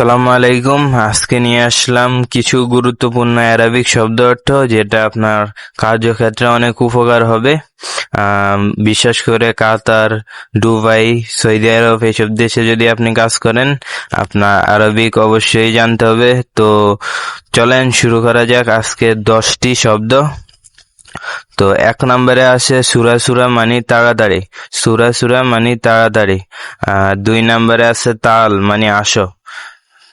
আসসালামু আলাইকুম। আজকে নিয়ে আসলাম কিছু গুরুত্বপূর্ণ অ্যারাবিক শব্দ অর্থ, যেটা আপনার কার্যক্ষেত্রে অনেক উপকার হবে। বিশেষ করে কাতার, দুবাই, সৌদি আরব এসব দেশে যদি আপনি কাজ করেন, আপনার আরবিক অবশ্যই জানতে হবে। তো চলেন শুরু করা যাক আজকে দশটি শব্দ। তো এক নম্বরে আসে সুরা সুরা মানি তাড়াতাড়ি। সুরা সুরা মানি তাড়াতাড়ি। দুই নম্বরে আছে তাল মানে আসো।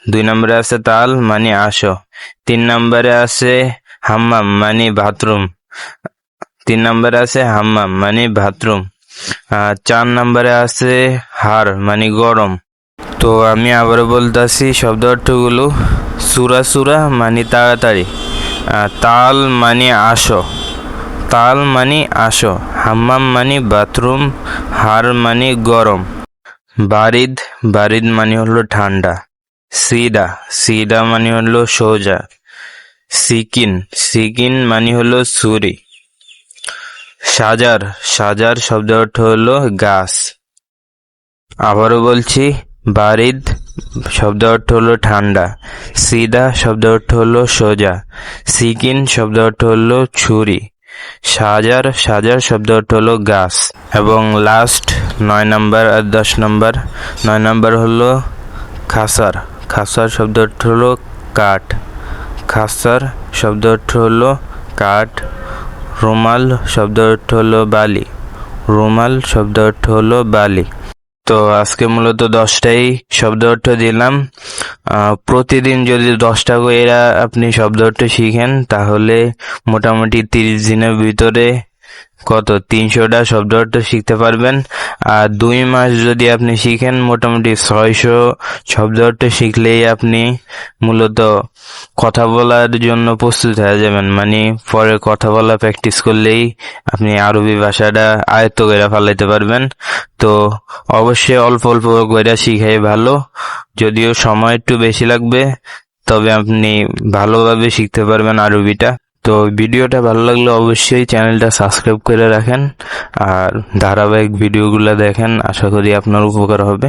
দুই নম্বরে আছে তাল মানে আসো। তিন নম্বরে আছে হাম্মাম মানে বাথরুম। তিন নম্বরে আছে হাম্মাম মানে বাথরুম। চার নম্বরে আছে হার মানে গরম। তো আমি আবারও বলতেছি শব্দ অর্থগুলো সুরা সুরা মানে তাড়াতাড়ি। তাল মানে আসো। তাল মানে আসো। হাম্মাম মানে বাথরুম। হার মানে গরম। বারিদ বারিদ মানে হলো ঠান্ডা। সিডা সিডা মানে হলো সোজা সিকিন সিকিন মানে হলো ছুরি সাজার সাজার শব্দ অর্থ হলো গাছ আবারও বলছি বারিদ শব্দ অর্থ হলো ঠান্ডা সিদা শব্দ অর্থ হলো সোজা সিকিন শব্দ অর্থ হলো ছুরি সাজার সাজার শব্দ অর্থ হলো গাছ এবং লাস্ট নয় নম্বর আর দশ নম্বর নয় নম্বর হলো খাসার খাসার শব্দ অর্থ হলো কাঠ। খাসার শব্দ অর্থ হলো কাঠ। রুমাল শব্দ অর্থ হলো বালি। রুমাল শব্দ অর্থ হলো বালি। তো আজকে মূলত দশটাই শব্দ অর্থ দিলাম। প্রতিদিন যদি দশটা করে আপনি শব্দ অর্থ শিখেন, তাহলে মোটামুটি তিরিশ দিনের ভিতরে কত? তিনশোটা শব্দ অর্থ শিখতে পারবেন। আর দুই মাস যদি আপনি শিখেন, মোটামুটি ছয়শো শব্দ অর্থ শিখলেই আপনি মূলত কথা বলার জন্য প্রস্তুত হয়ে যাবেন। মানে পরে কথা বলা প্র্যাকটিস করলেই আপনি আরবি ভাষাটা আয়ত্ত করে ফেলাইতে পারবেন। তো অবশ্যই অল্প অল্প করে শিখাই ভালো। যদিও সময় একটু বেশি লাগবে, তবে আপনি ভালোভাবে শিখতে পারবেন আরবিটা। তো ভিডিওটা ভালো লাগলে অবশ্যই চ্যানেলটা সাবস্ক্রাইব করে রাখেন আর ধারাবাহিক ভিডিওগুলো দেখেন, আশা করি আপনার উপকার হবে।